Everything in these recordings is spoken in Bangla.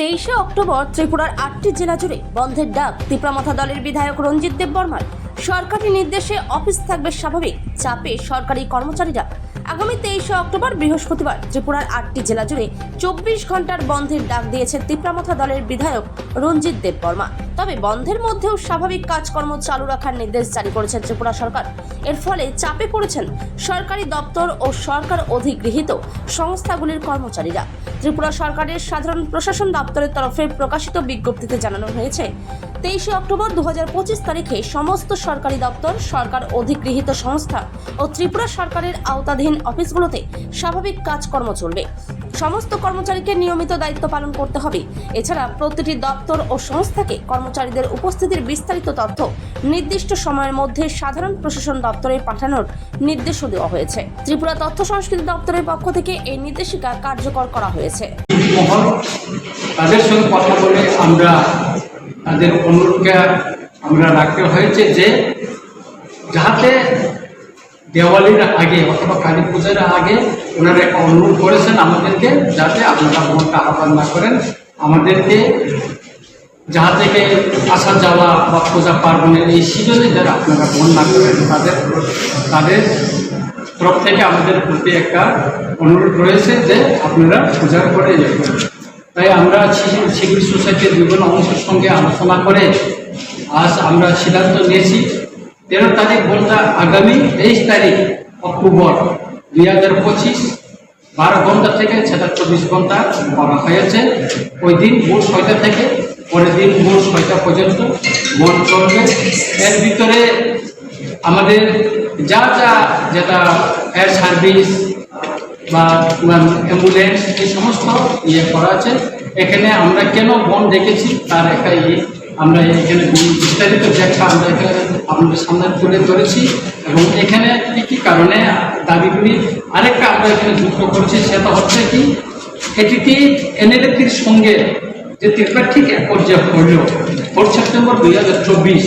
তেইশে অক্টোবর ত্রিপুরার আটটি জেলা জুড়ে বন্ধের ডাক। তিপ্রামাথা দলের বিধায়ক রঞ্জিত দেব বর্মার সরকারি নির্দেশে অফিস থাকবে স্বাভাবিক। চাপে সরকারি কর্মচারীরা আগামী তেইশে অক্টোবর বৃহস্পতিবার ত্রিপুরার আটটি জেলা জুড়ে চব্বিশ ঘণ্টার বন্ধের ডাক দিয়েছে তিপ্রামাথা দলের বিধায়ক রঞ্জিত দেব বর্মা তবে বন্ধের মধ্যেও স্বাভাবিক কাজকর্ম চালু রাখার নির্দেশ জারি করেছে ত্রিপুরা সরকার। এর ফলে চাপে পড়েছেন সরকারি দপ্তর ও সরকার অধিগৃহীত সংস্থাগুলির কর্মচারীরা। ত্রিপুরা সরকারের সাধারণ প্রশাসন দপ্তরের তরফে প্রকাশিত বিজ্ঞপ্তিতে জানানো হয়েছে তেইশে অক্টোবর দু হাজার পঁচিশ তারিখে সমস্ত সরকারি দপ্তর, সরকার অধিগৃহীত সংস্থা ও ত্রিপুরা সরকারের আওতাধীন অফিসগুলোতে স্বাভাবিক কাজকর্ম চলবে। সমস্ত কর্মচারীকে নিয়মিত দায়িত্ব পালন করতে হবে। এছাড়া প্রতিটি দপ্তর ও সংস্থাকে কর্মচারীদের উপস্থিতির বিস্তারিত তথ্য নির্দিষ্ট সময়ের মধ্যে সাধারণ প্রশাসন দপ্তরে পাঠানোর নির্দেশও দেওয়া হয়েছে। ত্রিপুরা তথ্য সংস্কৃতি দপ্তরের পক্ষ থেকে এই নির্দেশিকা কার্যকর করা হয়েছে। তাদের সঙ্গে কথা বলে আমরা তাদের অনুরোধকে আমরা রাখতে হয়েছে যে যাতে দেওয়ালির আগে অথবা কালী পূজার আগে ওনারা একটা অনুরোধ করেছেন আমাদেরকে, যাতে আপনারা মনটা আহ্বান না করেন। আমাদেরকে যাহা থেকে আসা যাওয়া বা পূজা পার্বণের এই সিজনে যারা আপনারা মন না করেন, তাদের তাদের তরফ থেকে আমাদের প্রতি একটা অনুরোধ রয়েছে যে আপনারা পূজার করে যাবেন। তাই আমরা সিভিল সোসাইটির বিভিন্ন অংশের সঙ্গে আলোচনা করে আজ আমরা সিদ্ধান্ত নিয়েছি, তেরো তারিখ বলতে আগামী তেইশ তারিখ অক্টোবর দুই হাজার পঁচিশ, বারো ঘণ্টা থেকে সেটা চব্বিশ ঘণ্টা করা হয়েছে। ওই দিন ভোর ছয়টা থেকে, পরের দিন ভোর ছয়টা পর্যন্ত মন চলবে। এর ভিতরে আমাদের যা যা যেটা এয়ার সার্ভিস বা অ্যাম্বুলেন্স এই সমস্ত ইয়ে করা আছে। এখানে আমরা কেন বন দেখেছি? তার একটা ইয়ে আমরা এখানে বিস্তারিত ব্যাখ্যা আমরা এখানে আপনাদের সামনে তুলে ধরেছি। এবং এখানে কী কী কারণে দাবিগুলি আরেকটা আমরা এখানে যুক্ত করেছি, সেটা হচ্ছে কি এটিকে এনএলএফির সঙ্গে যে ত্রিপাক্ষিক এক পর্যায়ে পড়ল ফোর্থ সেপ্টেম্বর দুই হাজার চব্বিশ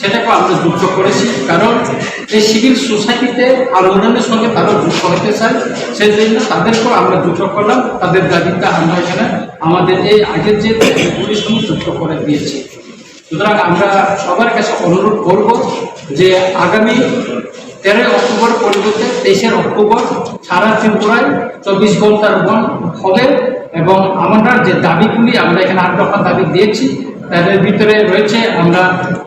সেটাকে আমরা যুক্ত করেছি। কারণ এই সিভিল সোসাইটিতে আন্দোলনের সঙ্গে তারা যুক্ত হতে চায় সেই জন্য তাদেরকেও আমরা যুক্ত করলাম। তাদের দাবিটা আমরা এখানে আমাদের এই আগের যে সঙ্গে যুক্ত করে দিয়েছি। সুতরাং আমরা সবার কাছে অনুরোধ করব যে আগামী তেরোই অক্টোবর পরিবর্তে তেইশের অক্টোবর সারা ত্রিপুরায় চব্বিশ ঘণ্টার বন হবে এবং আমরা যে দাবিগুলি আমরা এখানে আট দফা দাবি দিয়েছি তাদের ভিতরে রয়েছে আমরা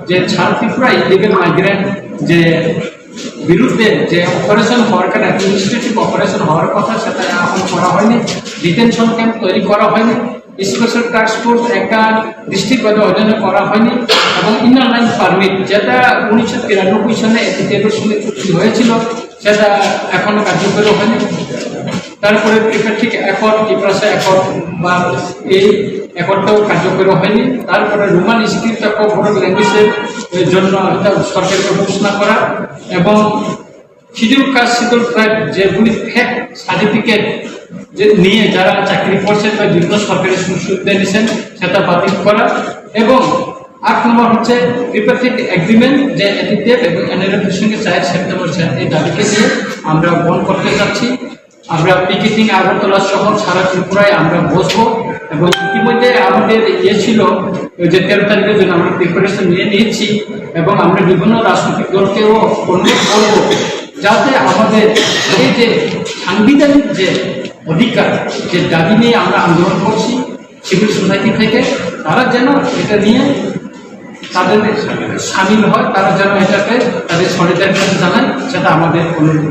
যে ছাড় ত্রিপুরা ইলিগেল মাইগ্রেন্ট যে বিরুদ্ধে যে অপারেশন হওয়ার কথা অ্যাডমিনিস্ট্রেটিভ অপারেশন হওয়ার কথা, সেটা এখন করা হয়নি। ডিটেনশন ক্যাম্প তৈরি করা হয়নি। স্পেশাল টাস্ক ফোর্স একটা ডিস্ট্রিক্টভাবে অধ্যয়ন করা হয়নি। এবং ইনার লাইন পারমিট যেটা উনিশশো তিরানব্বই সালে এটিএফের সঙ্গে চুক্তি হয়েছিল, সেটা এখনও কার্যকরী হয়নি। তারপরে ত্রিপাক্ষিক একট ইপ্রাসা একট বা এই একটটাও কার্যকরী হয়নি। তারপরে রোমান স্ক্রিপ্ট বড় ল্যাঙ্গুয়েজের জন্য একটা সরকারকে ঘোষণা করা এবং শিডিউল কাস্ট শিডিউল ট্রাইব যেগুলি ফেক সার্টিফিকেট যে নিয়ে যারা চাকরি করছেন বা বিভিন্ন সরকারি সুযোগ সুবিধা নিচ্ছেন সেটা বাতিল করা এবং আট নম্বর হচ্ছে ত্রিপাক্ষিক এগ্রিমেন্ট যে এডিটেড এবং এনএলএফের সঙ্গে চার সেপ্টেম্বর এই দাবিকে আমরা বন্ধ করতে চাচ্ছি আমরা পিকেটিং আগরতলা শহর সারা ত্রিপুরায় আমরা বসবো এবং ইতিমধ্যে আমাদের ইয়ে ছিল যে তেরো তারিখের জন্য আমরা প্রিপারেশন নিয়ে নিয়েছি এবং আমরা বিভিন্ন রাজনৈতিক দলকেও অনুরোধ করব যাতে আমাদের এই যে সাংবিধানিক যে অধিকার, যে দাবি নিয়ে আমরা আন্দোলন করছি সিভিল সোসাইটি থেকে, তারা যেন এটা নিয়ে তাদের সামিল হয়, তারা যেন এটাকে তাদের সলিদারিটি জানায়, সেটা আমাদের অনুরোধ